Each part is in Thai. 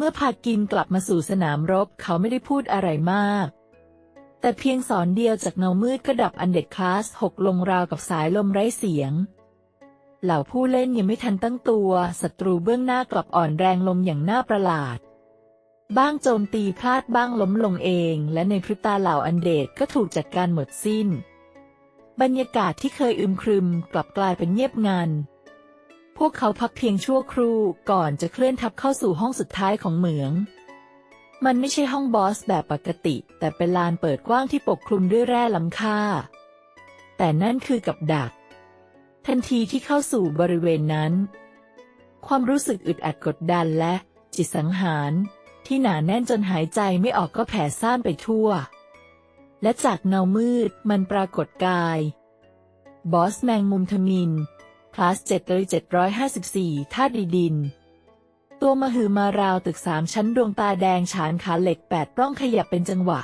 เมื่อพากินกลับมาสู่สนามรบเขาไม่ได้พูดอะไรมาก แต่เพียงสอนเดียวจากเงามืดก็ดับอันเด็ดคลาสหกลงราวกับสายลมไร้เสียง เหล่าผู้เล่นยังไม่ทันตั้งตัวศัตรูเบื้องหน้ากลับอ่อนแรงลงอย่างน่าประหลาด บ้างโจมตีพลาดบ้างล้มลงเอง และในพริบตาเหล่าอันเดดก็ถูกจัดการหมดสิ้น บรรยากาศที่เคยอึมครึมกลับกลายเป็นเงียบงัน พวกเขาพักเพียงชั่วครู่ก่อนจะเคลื่อนทับเข้าสู่ห้องสุดท้ายของเหมือง มันไม่ใช่ห้องบอสแบบปกติ แต่เป็นลานเปิดกว้างที่ปกคลุมด้วยแร่ล้ำค่า แต่นั่นคือกับดัก ทันทีที่เข้าสู่บริเวณนั้น ความรู้สึกอึดอัดกดดันและจิตสังหารที่หนาแน่นจนหายใจไม่ออกก็แผ่ซ่านไปทั่ว และจากเงามืดมันปรากฏกาย บอสแมงมุมทมิน คลาส7เลย754ธาตุดีดิน ตัวมหือมาราวตึกสามชั้นดวงตาแดงฉานขาเหล็กแปดปล้องขยับเป็นจังหวะ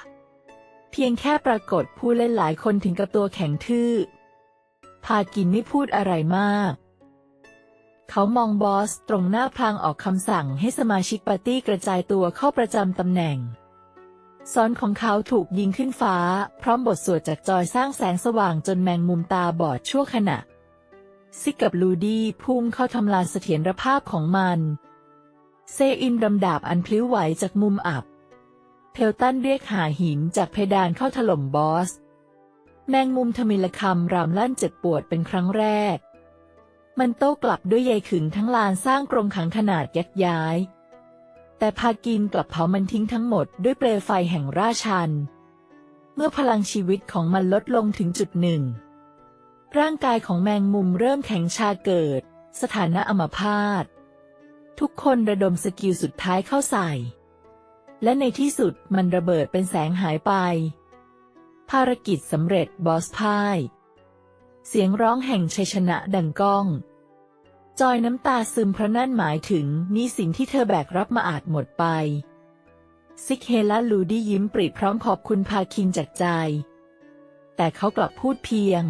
เพียงแค่ปรากฏผู้เล่นหลายคนถึงกับตัวแข็งทื่อ พากินไม่พูดอะไรมาก เขามองบอสตรงหน้าพลางออกคำสั่งให้สมาชิกปาร์ตี้กระจายตัวเข้าประจำตำแหน่งซ้อนของเขาถูกยิงขึ้นฟ้า พร้อมบทสวดจากจอยสร้างแสงสว่างจนแมงมุมตาบอดชั่วขณะ ซิกกับลูดี้พุ่งเข้าทำลายเสถียรภาพของมัน เซอินรำดาบอันพลิ้วไหวจากมุมอับเพลตันเรียกหาหินจากเพดานเข้าถล่มบอส แมงมุมทมิลคำรามลั่นเจ็บปวดเป็นครั้งแรก มันโต้กลับด้วยใยขึงทั้งลานสร้างกรงขังขนาดยักย้าย แต่พากินกลับเผามันทิ้งทั้งหมดด้วยเปลวไฟแห่งราชัน เมื่อพลังชีวิตของมันลดลงถึงจุดหนึ่ง ร่างกายของแมงมุมเริ่มแข็งชาเกิด สถานะอัมพาต ทุกคนระดมสกิลสุดท้ายเข้าใส่ และในที่สุดมันระเบิดเป็นแสงหายไป ภารกิจสำเร็จบอสพ่าย เสียงร้องแห่งชัยชนะดังก้อง จอยน้ำตาซึมเพราะนั่นหมายถึงนี่สิ่งที่เธอแบกรับมาอาจหมดไป ซิกเฮและลูดี้ยิ้มปริพร้อมขอบคุณพาคินจากใจ แต่เขากลับพูดเพียง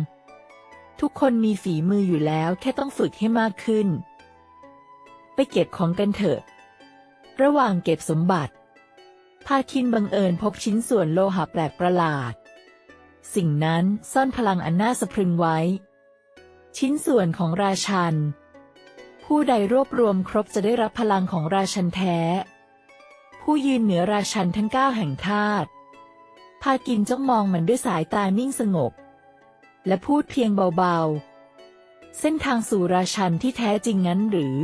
ทุกคนมีฝีมืออยู่แล้วแค่ต้องฝึกให้มากขึ้น ไปเก็บของกันเถอะ ระหว่างเก็บสมบัติ พาคินบังเอิญพบชิ้นส่วนโลหะแปลกประหลาด สิ่งนั้นซ่อนพลังอันน่าสะพรึงไว้ ชิ้นส่วนของราชัน ผู้ใดรวบรวมครบจะได้รับพลังของราชันแท้ ผู้ยืนเหนือราชันทั้งเก้าแห่งธาตุพากินจ้องมองมันด้วยสายตานิ่งสงบ และพูดเพียงเบาๆ เส้นทางสู่ราชันที่แท้จริงนั้นหรือ